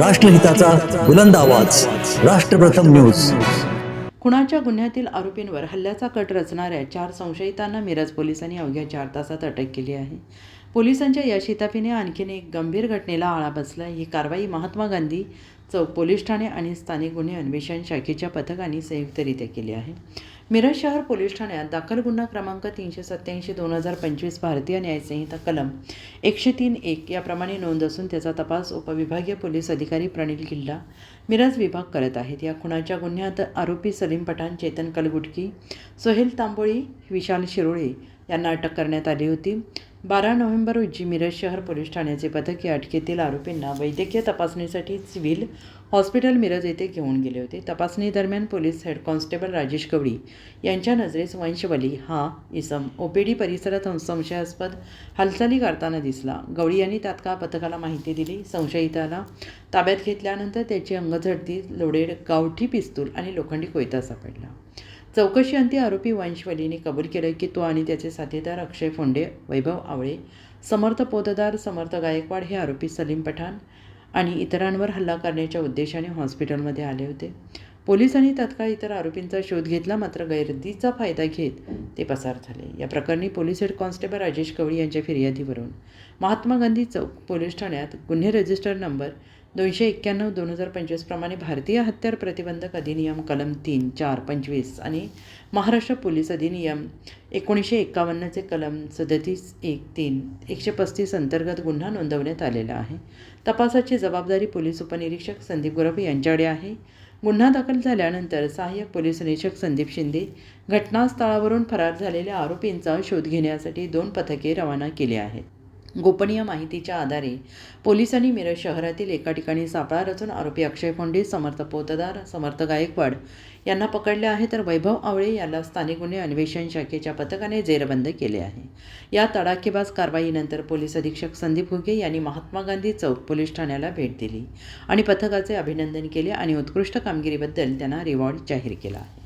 राष्ट्रहिताचा बुलंद आवाज. राष्ट्रप्रथम न्यूज. खुणाच्या गुन्ह्यातील आरोपींवर हल्ल्याचा कट रचणाऱ्या चार संशयितांना मिरज पोलिसांनी अवघ्या चार तासात अटक केली आहे. पोलिसांच्या या शिताफीने आणखीन एक गंभीर घटनेला आळा बसला ही कारवाई महात्मा गांधी चौक पोलीस ठाणे आणि स्थानिक गुन्हे अन्वेषण शाखेच्या पथकाने संयुक्तरित्या केली आहे. मिरज शहर पोलीस ठाण्यात दाखल गुन्हा क्रमांक तीनशे सत्याऐंशी दोन हजार पंचवीस भारतीय न्यायसंहिता कलम एकशे तीन एक याप्रमाणे नोंद असून त्याचा तपास उपविभागीय पोलीस अधिकारी प्रणील किल्ला मिरज विभाग करत आहेत. या खुनाच्या गुन्ह्यात आरोपी सलीम पठाण चेतन कलगुटकी सोहेल तांबोळी विशाल शिरोळे यांना अटक करण्यात आली होती. बारा नोव्हेंबर रोजी मिरज शहर पोलीस ठाण्याचे पथक या अटकेतील आरोपींना वैद्यकीय तपासणीसाठी सिव्हिल हॉस्पिटल मिरज येथे घेऊन गेले होते. तपासणीदरम्यान police head constable Rajesh Gawali यांच्या नजरेस वंशवली हा इसम. ओपीडी परिसरात संशयास्पद हालचाली करताना दिसला. गवळी यांनी तात्काळ पथकाला माहिती दिली. संशयिताला ताब्यात घेतल्यानंतर त्याची अंगझडती लोडेड गावठी पिस्तूल आणि लोखंडी कोयता सापडला. चौकशी अंती आरोपी वंशवलीने कबूल केलं की तो आणि त्याचे साथीदार अक्षय फोंडे वैभव आवळे समर्थ पोतदार समर्थ गायकवाड हे आरोपी सलीम पठाण आणि इतरांवर हल्ला करण्याच्या उद्देशाने हॉस्पिटलमध्ये आले होते. पोलिसांनी तत्काळ इतर आरोपींचा शोध घेतला मात्र गैरदीचा फायदा घेत ते पसार झाले. या प्रकरणी police head constable Rajesh Kawali यांच्या फिर्यादीवरून महात्मा गांधी चौक पोलीस ठाण्यात गुन्हे रजिस्टर नंबर दोनशे एक्क्याण्णव दोन हजार पंचवीसप्रमाणे भारतीय हत्यार प्रतिबंधक अधिनियम कलम तीन चार पंचवीस आणि महाराष्ट्र पोलीस अधिनियम एकोणीसशे एक्कावन्नचे कलम सदतीस एक तीन एकशे पस्तीस अंतर्गत गुन्हा नोंदवण्यात आलेला आहे. तपासाची जबाबदारी पोलीस उपनिरीक्षक संदीप गुरव यांच्याकडे आहे. गुन्हा दाखल झाल्यानंतर सहाय्यक पोलीस निरीक्षक संदीप शिंदे घटनास्थळावरून फरार झालेल्या आरोपींचा शोध घेण्यासाठी दोन पथके रवाना केली आहेत. गोपनीय माहितीच्या आधारे पोलिसांनी मिरज शहरातील एका ठिकाणी सापळा रचून आरोपी अक्षय फोंडे समर्थ पोतदार समर्थ गायकवाड यांना पकडले आहे तर वैभव आवळे याला स्थानिक गुन्हे अन्वेषण शाखेच्या पथकाने जेरबंद केले आहे. या तडाखेबाज कारवाईनंतर पोलीस अधीक्षक संदीप घुगे यांनी महात्मा गांधी चौक पोलीस ठाण्याला भेट दिली आणि पथकाचे अभिनंदन केले आणि उत्कृष्ट कामगिरीबद्दल त्यांना रिवॉर्ड जाहीर केला आहे.